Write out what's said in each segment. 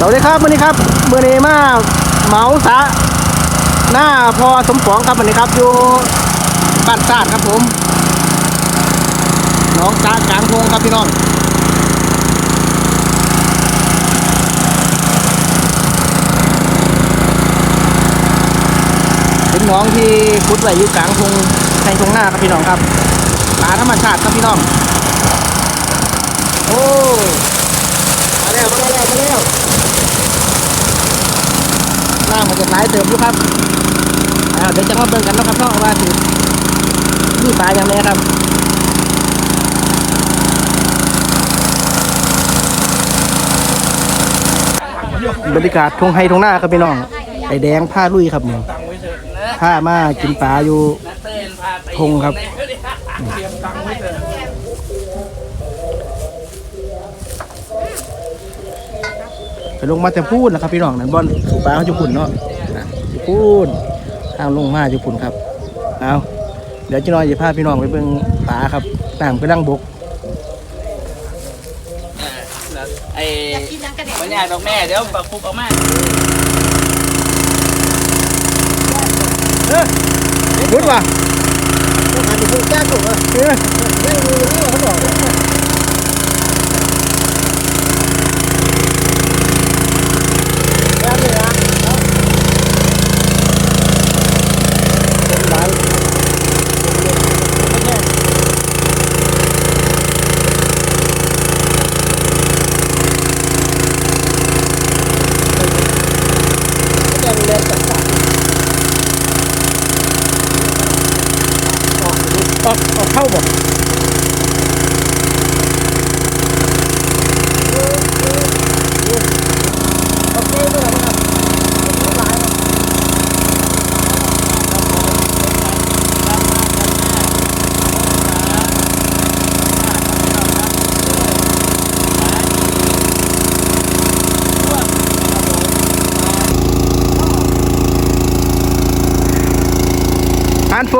สวัสดีครับวันนี้ครับเมื่อนี้มาเหมาสะหน้าพอสมปองครับวันนี้ครับอยู่บ้านซาดครับผมน้องจ้ากลางทงครับพี่น้องเป็นน้องที่ขุดไว้อยู่กลางทงแทงทงหน้าครับพี่น้องครับปลาธรรมชาติครับพี่น้องโอ้มาแล้วมาแล้วมาแล้ว น้ำมันจะไหลเติมอยู่ครับเดี๋ยวจะมาเบิ่งกันนะครับเนาะว่าสิมีปลาอย่างไรครับบรรยากาศทงไฮทงหน้าครับพี่น้องไอแดงผ้าลุยครับเนี่ยผ้ามากินปลาอยู่ทงครับไปลงมาแต่พูดนะครับพี่น้องนั่นบอลสุปลาเขาจะพุ่นเนาะ พูดทางลงมาจะพุ่นครับเอาเดี๋ยวจะน้อยจะพาพี่น้องไปเบิ่งปลาครับน้ำก็ดังบกไอ้วันยากดอกแม่เดี๋ยวปักปุกออกมารุดว่ะเอออ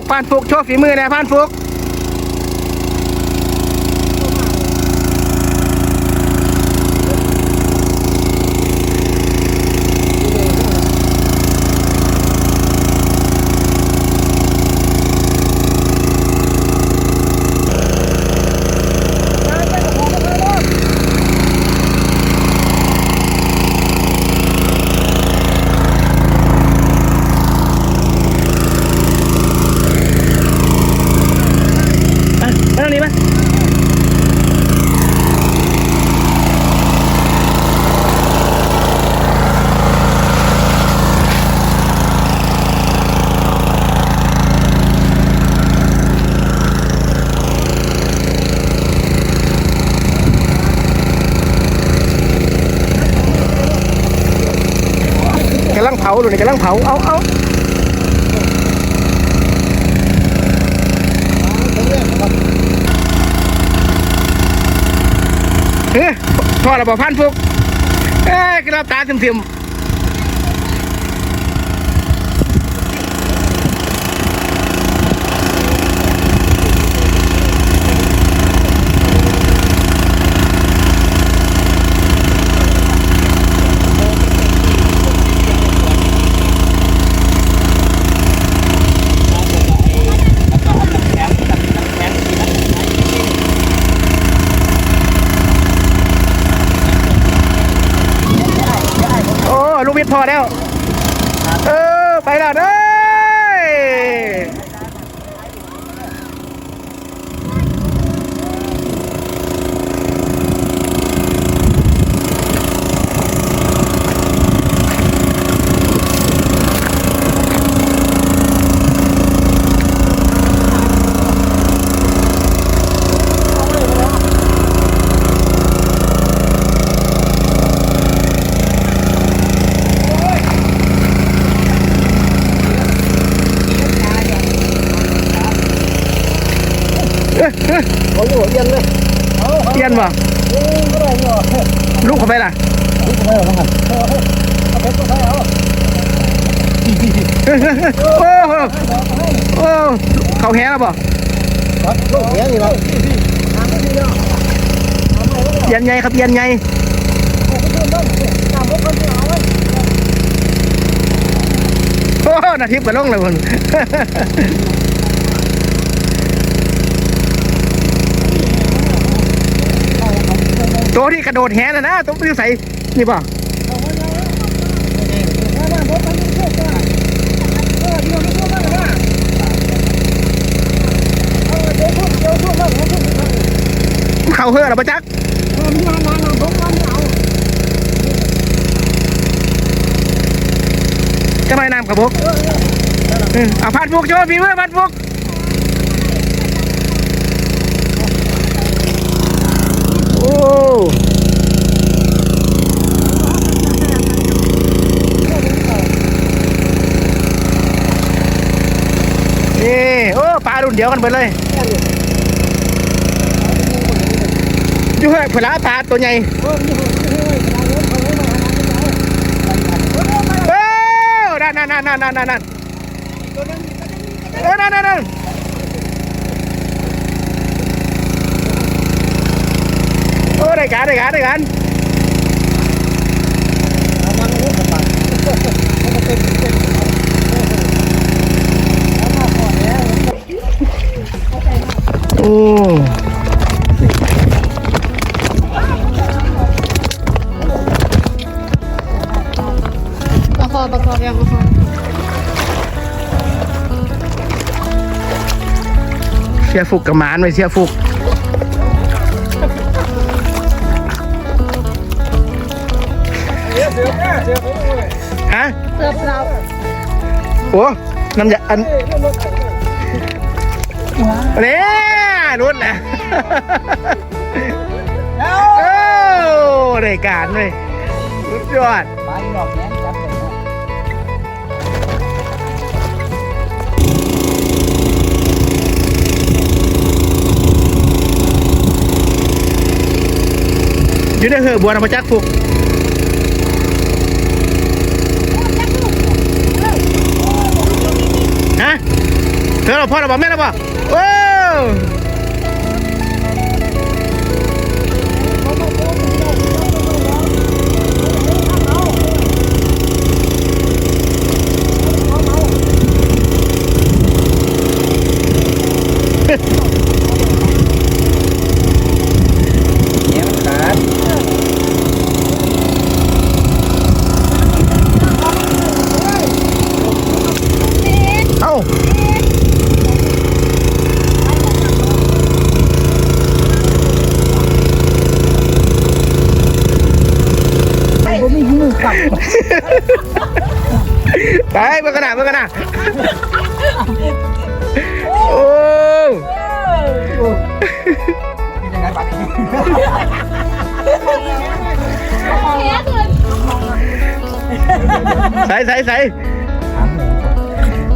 กพานฟุกโชว์ฝีมือแนะพานฟุก กำลังเผาดูนี่กำลังเผา เอาเอาเฮ้ยพอเราบอกพันฟุกเอ้ยกระตาเต็มๆ อยู่เยนเลยเอียนบ่ลูกเข้าไปล่ะลูกเข้าไปหรอครับอเพชรเขาโอ้โหโอ้เขาแห้แล้วบ่ลูกแห้นี่เราเย็นไงครับเย็นไงโอ้นาทิตย์ไปลงเลยคน ตัวที่กระโดดแหนะนะตัวที่ใส่นี่ป่ะเขาเฮือหรอปะจักจะไม่น้ำกระบอกเออเอาพัดบุกโชว์ฝีมือพัดบุก โอ้นี่โอ้ปลารุ่นเดียวกันไปเลยอยู่เฮ้ยผลาปลาตัวใหญ่โอ้นั่นนั่นนั่นนั่นนั่นนั่นเออนั่นนั่นนั่ นโอ้ได้การได้การได้การโโอ้น้ำยาอันเนี่ยรุ่นแหละโอ้ได้การเลยสุดยอดไปหลอกแย้งจับเลยนะอยู่ในเหือบัวนะพระจักฟุกฮะ เธอเราพ่อเเมื่อกระดาษเมื่อกระดาษโอ้ใส่ใส่ใส่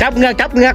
จับเงือกจับเงือก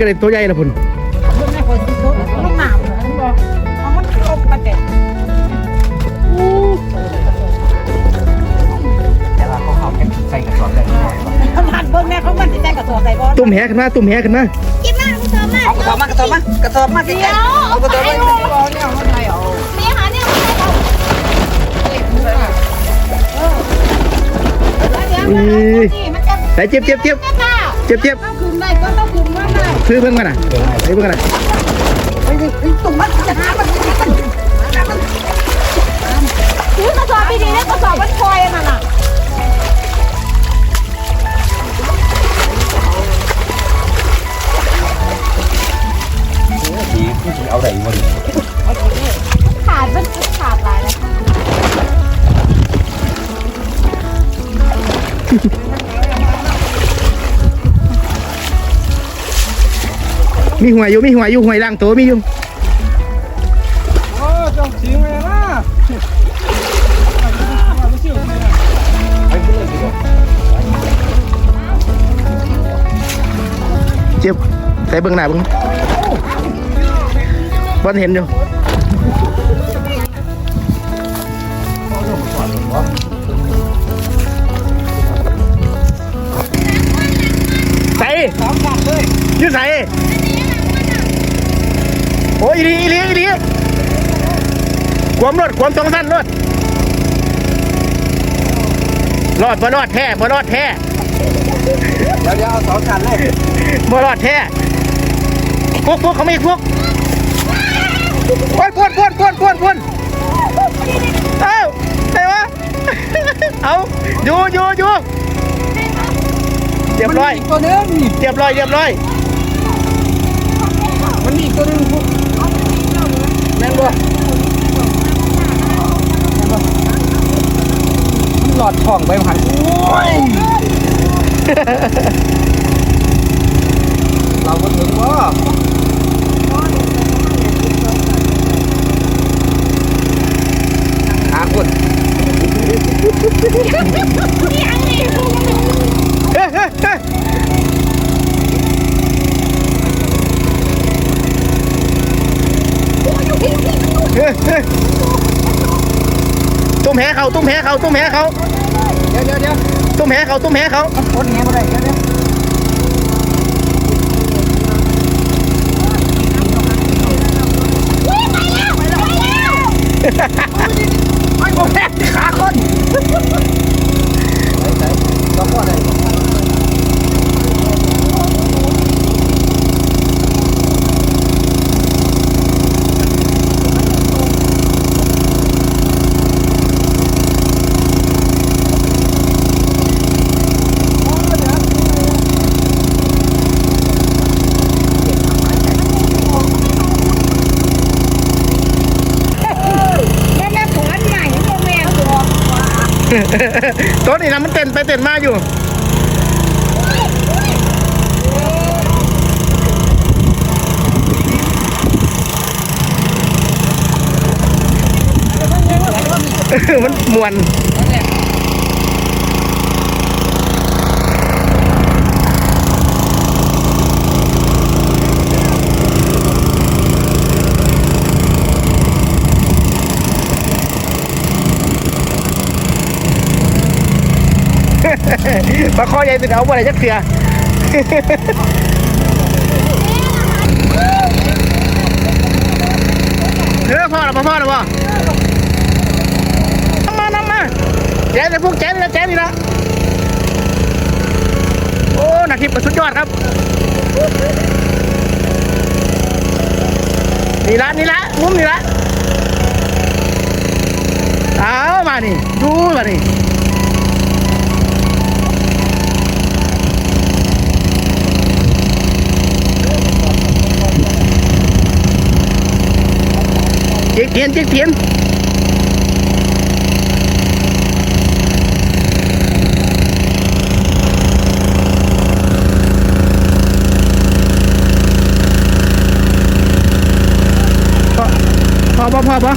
กมีกระเด็นตัวใหญ่ละพุ่นมันไม่คนที่เขาต้องหนาวเหรอมันบอกเอามันครบประเด็นแต่ว่าเขาเขาแค่ใส่กระสอบได้หน่อยขนาดเบิ้งแม่เขามันจะได้กระสอบใส่บอลตุ่มแหขึ้นมาตุ่มแหขึ้นมากินมากลูกเธอมากเอากระสอบมากระสอบมากระสอบมาสิเดี๋ยวเอากระสอบมาสิเนี่ยมันไงเอาแม่หเนี่ยมาให้เนี่มันจะใส่เจ็บเจ็บเจ็บเจ็บเจ็บต้องคืนได้ก็ต้องคืน ซื้อเพิ่งมาน่ะใส่เพิ่งมาน่ะไปดิตุ่มมันจะหามันมันมันซื้อกระสอบไปดีนะกระสอบมันคอยมันอะดีผู้ที่เอาได้หมดขาดมันขาดหลายเล มีหวยอยู่มีหวยอยู่หวยล่างโตมีอยู่โอ้เจ้าชิงเลยนะเจ็บใส่เบื้องหน้าเบื้องบอลเห็นอยู่ใส่ยืดใส่ โอ้ยอีหลีอีหลีอีหลีความรถความสองสั้นรถรอดบ่รอดแท้บ่รอดแท้เดี๋ยวเดี๋ยวเอาสองคันเลยบ่รอดแท้พวกพวกเขาไม่พวกพวนพวนพวนพวนพวนพวนเอ้าใช่วะเอาอยู่อยู่อยู่เรียบร้อยตัวนึงเรียบร้อยเรียบร้อย มันมีตัวนึง แม่นหลอดช่องไปหันเราก็ถึงว่าหาคน เฮ้ยเฮ้ยเฮ้ยเฮ้ยเฮ้ย ตุ้มแหเขาตุ้มแหเขาตุ้มแหเขาเดี๋ยวเดี๋ยวเดี๋ยวตุ้มแหเขาตุ้มแหเขาคนแหงมาได้เดี๋ยวเดี๋ยวไม่โมแทกขาคนไหนไหนต้องพ่อได้ แม่แม่สวนใหม่โมเมนต์ตัว ตัวนี้นะมันเต้นไปเต้นมาอยู่มันมวน ปลาคอใหญ่สุดเอาบ่ได้จักเสือเออพ่อหรอพ่อหรอพ่อน้ำมาน้ำมาแจ๊นี่พวกแจ๊นี่ละแจ๊ดนี่ละโอ้นาทีประสุดยอดครับนี่ละนี่ละมุมนี่ละเอามานี่ดูมานี่ จ๊กเทียนเจ๊กเทียนพอพอพอพอพอ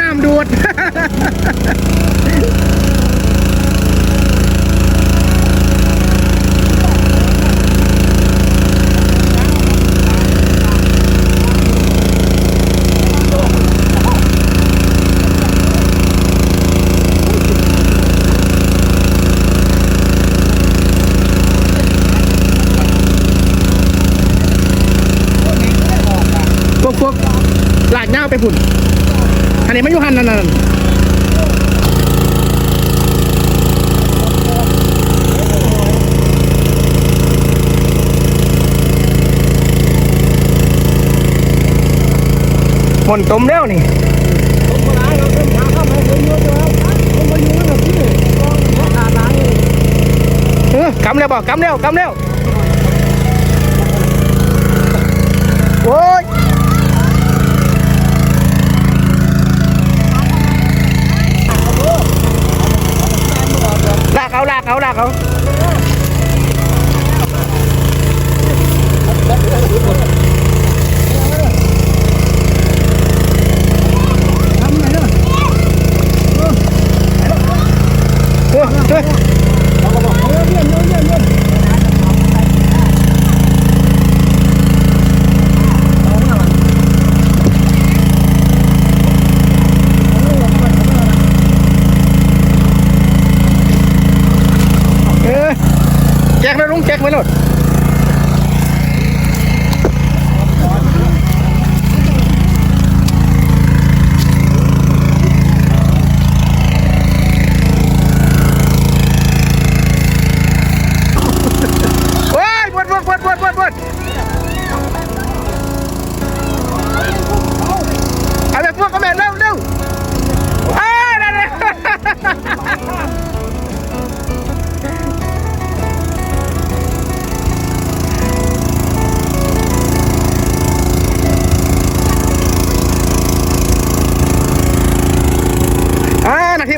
น้ำดูด พวกพวกหลากเน่าไปพุ่นอันนี้ไม่อยู่หันนั่นนั่น หมนต้มแล้วนี่เออกำแล้วบอกกำแล้วกำแล้วโอ้ย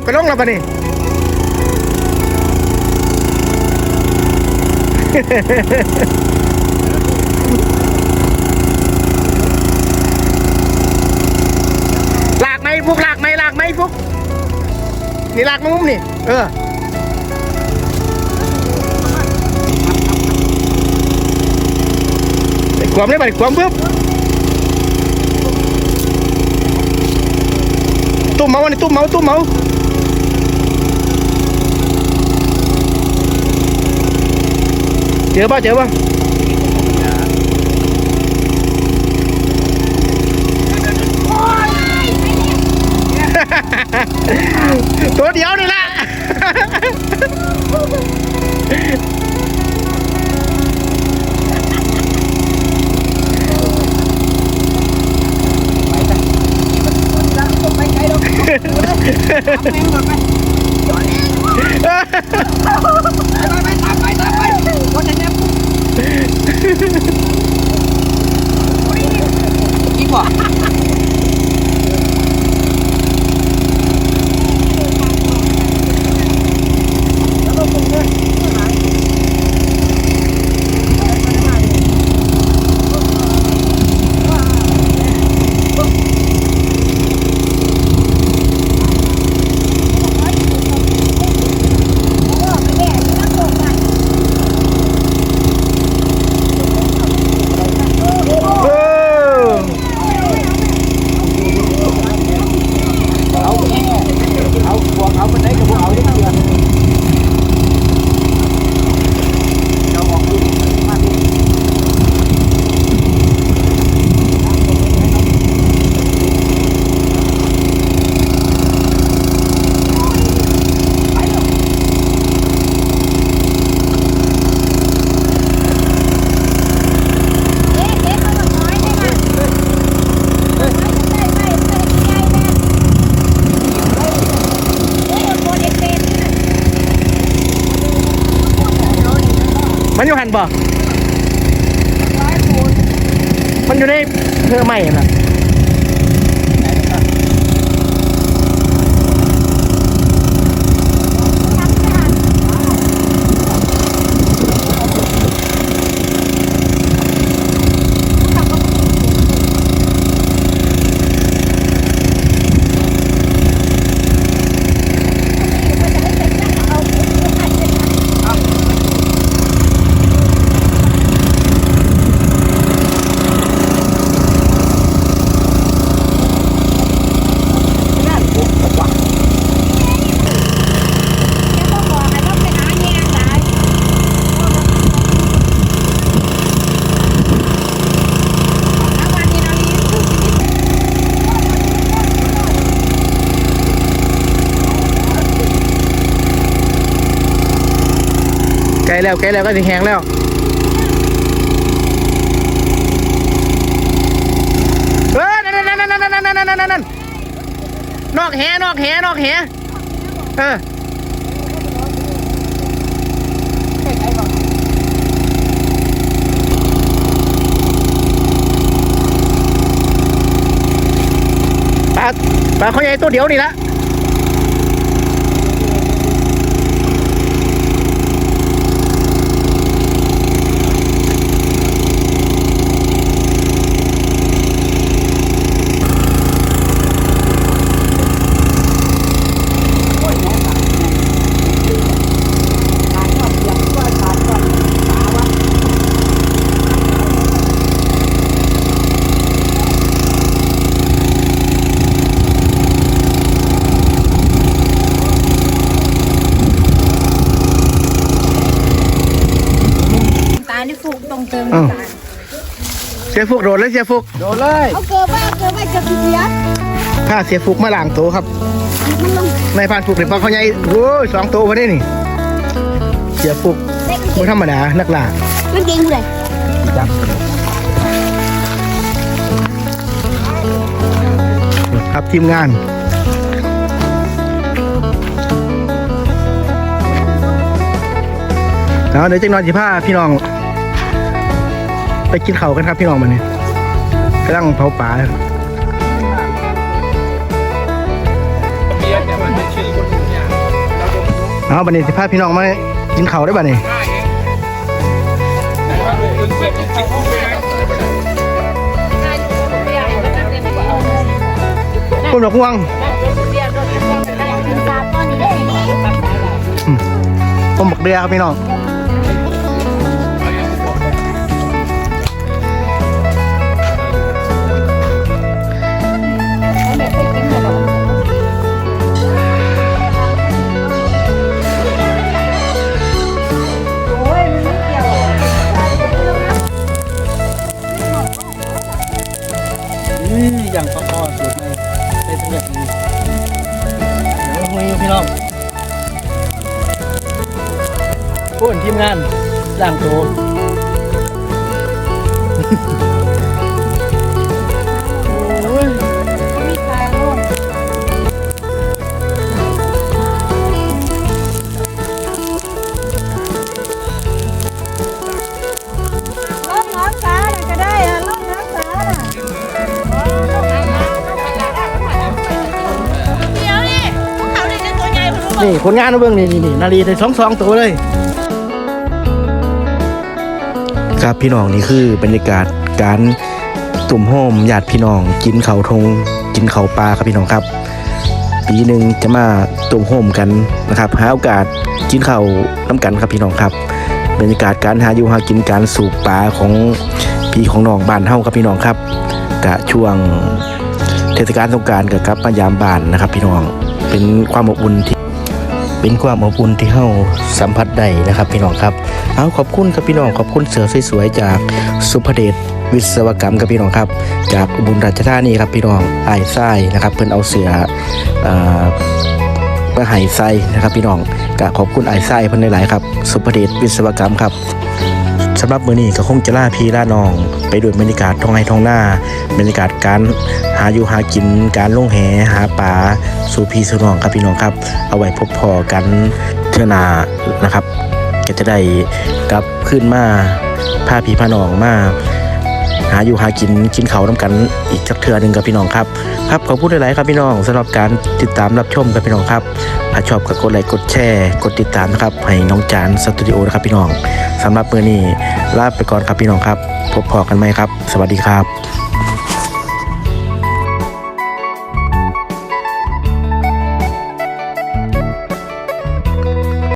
ไปลงแล้วปะนี่ ลากไหมฟุกลากไหมลากไหมฟุก นี่ลากมุมนี่ เออไอ้ความได้ไปความปุ๊บตุ้มเมาอันนี้ตุ้มเมาตุ้มเมา Chữa bao chữa bao Tốt đéo đi lạ Hãy subscribe いいわ มันอยู่หันบ่มันอยู่ในเพื่อใหม่น่ะ ล้แล้วแก้แล้วก็สิแหงแล้วเฮ้ยนั่นนั่นนั่นนั่นนั่นนั่นนั่นนอกแหนอกแหนอกแหเออปลปลาเขาใหญ่ตัวเดียวนี่ละ สียฟุกโดดเลยเสียฟุกโดนเลยเอาเกิดว่าเกิดว่าจะขี้เกียจถ้าเสียฟุกมาล้างโตวครับมันลงในพานฟุกเนี่ยปลาเขาใหญ่โอ้ยสองตัวพอได้นี่ เสียฟุกได้กางเกไม่งธรรมดานักล่ากางเกงกูเลยจับครับทีมงานแล้วเดี๋ยวจังนอนสิผ้าพี่น้อง ไปกินเขากันครับพี่น้องมาเนี่ยกำลังเผาป่าเอาบันนี้สิพาพี่น้องมากินเขาได้บันนี้คุณดอกม่วงผมบักเดือครับพี่น้องานล่างโตโอ้ยล่องน้ำสาน่ะก็ได้อะล่องน้ำสาน่ะเดี๋ยวนี่พวกเขาเนี่ยจะตัวใหญ่พวกนู้นนี่ผลงานนะเบื้องนี่นี่นี่นาฬิได้สองสองตัวเลย ครับพี่น้องนี่คือบรรยากาศการตุ่มโฮมญาติพี่น้อง กินเขาทงกินเขาปลาครับพี่น้องครับ ปีหนึ่งจะมาตุ่มโฮมกันนะครับหาโอกาสกินเขาน้ำกันครับพี่น้องครับ บรรยากาศการหาอยู่หากินการสูบปลาของพี่ของน้องบ้านเฮาครับพี่น้องครับกะช่วงเทศกาลสงการกับครับมายามบ้านนะครับ พี่น้องเป็นความอบอุ่นที่เป็นความอบอุ่นที่เฮาสัมผัสได้นะครับ พี่น้องครับ เอาขอบคุณครับพี่น้องขอบคุณเสือสวยๆจากสุภเดชวิศวกรรมครับพี่น้องครับ จากอุบลราชธานีครับพี่น้องไอ้ไส้นะครับ เพิ่นเอาเสือเอ่อมาไห้ไส้นะครับพี่น้องก็ขอบคุณไอ้ไส้เพิ่นหลายๆครับสุภเดชวิศวกรรมครับสำหรับมือนี้ก็คงจะล่าพี่ล่าน้อง ไปด้วยบรรยากาศท้องไร่ท้องหน้าบรรยากาศการหาอยู่หากินการล่งแหหาปลาสู่พีสู่น้องครับพี่น้องครับ เอาไว้พบพอกันเทื่อนานะครับ ก็จะได้กลับขึ้นมาพาพี่พาน้องมาหาอยู่หากินกินเขาน้ำกันอีกสักเทือหนึ่งกับพี่น้องครับครับขอพูดหลายๆครับพี่น้องสำหรับการติดตามรับชมกับพี่น้องครับถ้าชอบก็กดไลค์กดแชร์กดติดตามนะครับให้น้องจานสตูดิโอนะครับพี่น้องสำหรับมือนี้ลาไปก่อนครับพี่น้องครับพบพอกันไหมครับ สวัสดีครับ